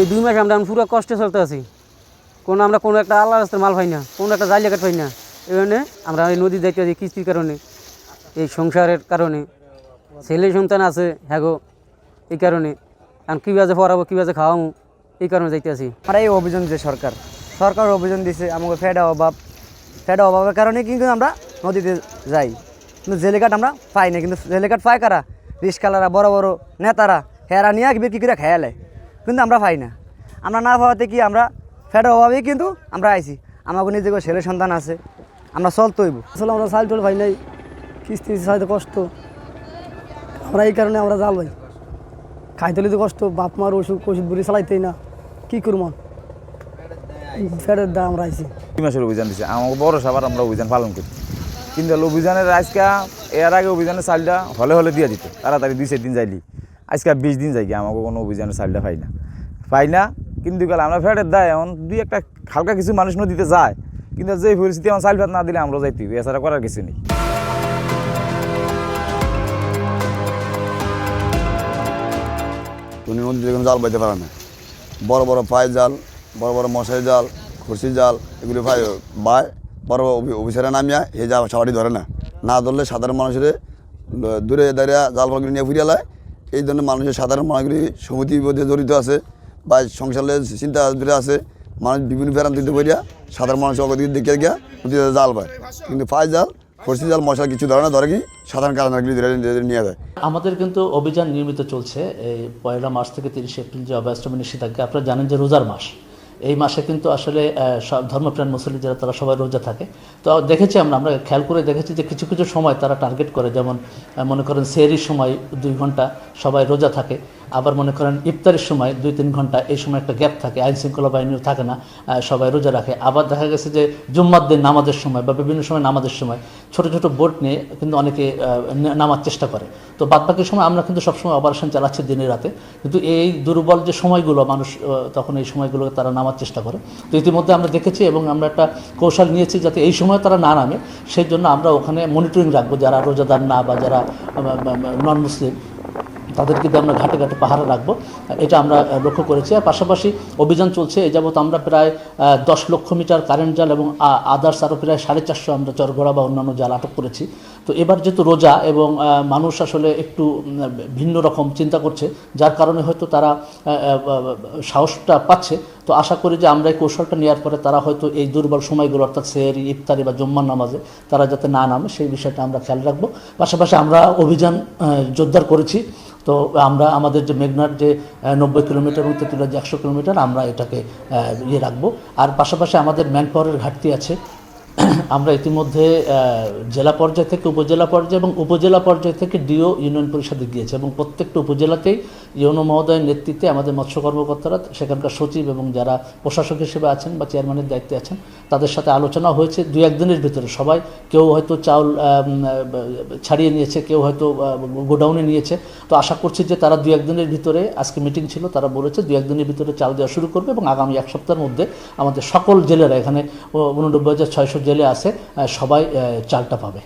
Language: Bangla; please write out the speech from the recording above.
এই দুই মাস আমরা এখন পুরো কষ্টে চলতে আছি। কোনো আমরা কোনো একটা আল্লাহ রাস্তার মাল পাই না, কোনো একটা জাল জায়গা পাই না। এই জন্যে আমরা এই নদী যাইতে আছি কিস্তির কারণে, এই সংসারের কারণে। ছেলে সন্তান আছে হ্যাঁ গো, এই কারণে। আর কীভাবে পড়াবো কীভাবে খাওয়াবো, এই কারণে যাইতে আছি। আমরা এই অভিযান দিচ্ছে সরকার সরকার অভিযোগ দিছে, আমাকে ফেডা অভাব, ফেডা অভাবের কারণে কিন্তু আমরা নদীতে যাই। কিন্তু জেলে কাঠ আমরা পাই না, কিন্তু জেলে কাঠ পায় কারা? রিস্কালারা বড় বড় নেতারা, হেরা নিয়ে বিক্রি করে খেয়ালে কিন্তু আমরা পাই না। আমরা না পাওয়াতে কি আমরা ফেডা অভাবেই কিন্তু আমরা আইছি। আমাকে নিজে ছেলে সন্তান আছে। আমরা চলতে হইব আসলে আমরা চাল টোল ভাই নাই কিস্তি সাইতে কষ্ট। আমরা এই কারণে আমরা জাল ভাই খাইতে তো কষ্ট, বাপ মার ওষুধ ওষুধ বুড়ি চালাইতেই না। কী করব ফেরের দা আমরা আইছি। দুই মাসের অভিযান দিছে। আমাকে বড় সবার আমরা অভিযান পালন করি। কিন্তু অভিযানের আজকে, এর আগে অভিযানের চালটা হলে হলে দিয়ে দিত। তাড়াতাড়ি দুই চার দিন যাইলি। আজকে বিশ দিন যাই আমাকে কোনো অভিযানের চালটা পাই না। পাই না, কিন্তু গেলে আমরা ফেটের দেয়, এমন দুই একটা হালকা কিছু মানুষ নদীতে যায়, কিন্তু যে পরিস্থিতি আমার চাল ভাত না দিলে আমরা যাইতে। এছাড়া করার কিছু নেই। উনি নদীতে কোনো জাল বাইতে পারে না। বড় বড় পায়ে জাল, বড় বড় মশারি জাল খুরশি জাল, এগুলি পায়, বায়, বড় বড় অফি- অফিসারে নামিয়া এই জাল সবারই ধরে না। না ধরলে সাধারণ মানুষের দূরে দাঁড়িয়ে জাল নিয়ে ফিরিয়ে লায় এই ধরনের মানুষের সাধারণ মানুষগুলি সমিতি বিপদে জড়িত আছে বা সংসারের চিন্তা আছে। মানুষ বিভিন্ন ফেরান্তিতে করিয়া সাধারণ মানুষ অগতিকে দেখে গিয়া জাল পায়। কিন্তু ফাঁস জাল, ফর্সি জাল মশলা কিছু ধরে না, ধরে কি সাধারণ কারণগুলি নিয়ে যায়। আমাদের কিন্তু অভিযান নির্মিত চলছে, এই পয়লা মাস থেকে তিরিশে এপ্রিল যে অভয়াষ্টমী নিষেধাজ্ঞা, আপনারা জানেন যে রোজার মাস। এই মাসে কিন্তু আসলে সব ধর্মপ্রাণ মুসলিম যারা, তারা সবাই রোজা থাকে। তো দেখেছি আমরা আমরা খেয়াল করে দেখেছি যে কিছু কিছু সময় তারা টার্গেট করে। যেমন মনে করেন সেহরির সময় দুই ঘণ্টা সবাই রোজা থাকে। আবার মনে করেন ইফতারের সময় দুই, তিন ঘণ্টা এই সময় একটা গ্যাপ থাকে, আইন শৃঙ্খলা বাহিনীও থাকে না সবাই রোজা রাখে। আবার দেখা গেছে যে জুম্মার দিন নামাজের সময় বা বিভিন্ন সময় নামাজের সময় ছোট ছোট বোট নিয়ে কিন্তু অনেকে নামার চেষ্টা করে। তো বাদবাকি সময় আমরা কিন্তু সবসময় অপারেশন চালাচ্ছি দিনে রাতে। কিন্তু এই দুর্বল যে সময়গুলো মানুষ তখন এই সময়গুলো তারা নামার চেষ্টা করে। তো ইতিমধ্যে আমরা দেখেছি এবং আমরা একটা কৌশল নিয়েছি যাতে এই সময় তারা না নামে। সেই জন্য আমরা ওখানে মনিটরিং রাখব যারা রোজাদার না বা যারা নন মুসলিম তাদের কিন্তু আমরা ঘাটে ঘাটে পাহারা রাখব। এটা আমরা লক্ষ্য করেছি। আর পাশাপাশি অভিযান চলছে এই যাবৎ আমরা প্রায় দশ লক্ষ মিটার কারেন্ট জাল এবং আদার্স আরও প্রায় সাড়ে চারশো আমরা চরগড়া বা অন্যান্য জাল আটক করেছি। তো এবার যেহেতু রোজা এবং মানুষ আসলে একটু ভিন্ন রকম চিন্তা করছে, যার কারণে হয়তো তারা সাহসটা পাচ্ছে। তো আশা করি যে আমরা এই কৌশলটা নেওয়ার পরে তারা হয়তো এই দুর্বল সময়গুলো, অর্থাৎ সেহরি, ইফতারি বা জম্মার নামাজে তারা যাতে না নামে, সেই বিষয়টা আমরা খেয়াল রাখব। পাশাপাশি আমরা অভিযান জোরদার করেছি। তো আমরা, আমাদের যে মেঘনার যে নব্বই কিলোমিটার এবং তেঁতুলার যে একশো কিলোমিটার, আমরা এটাকে ইয়ে রাখব। আর পাশাপাশি আমাদের ম্যান পাওয়ারের ঘাটতি আছে। আমরা ইতিমধ্যে জেলা পর্যায় থেকে উপজেলা পর্যায়ে এবং উপজেলা পর্যায় থেকে ডিও ইউনিয়ন পরিষদে গিয়েছে এবং প্রত্যেকটা উপজেলাতেই ইউনো মহোদয়ের নেতৃত্বে আমাদের মৎস্য কর্মকর্তারা, সেখানকার সচিব এবং যারা প্রশাসক হিসেবে আছেন বা চেয়ারম্যানের দায়িত্বে আছেন, তাদের সাথে আলোচনা হয়েছে দুই একদিনের ভিতরে। সবাই কেউ হয়তো চাউল ছাড়িয়ে নিয়েছে, কেউ হয়তো গোডাউনে নিয়েছে। তো আশা করছি যে তারা দুই একদিনের ভিতরে, আজকে মিটিং ছিল, তারা বলেছে দুই একদিনের ভিতরে চাল দেওয়া শুরু করবে এবং আগামী এক সপ্তাহের মধ্যে আমাদের সকল জেলেরা এখানে উননব্বই হাজার ছয়শো জেলে আসে সবাই চালটা পাবে।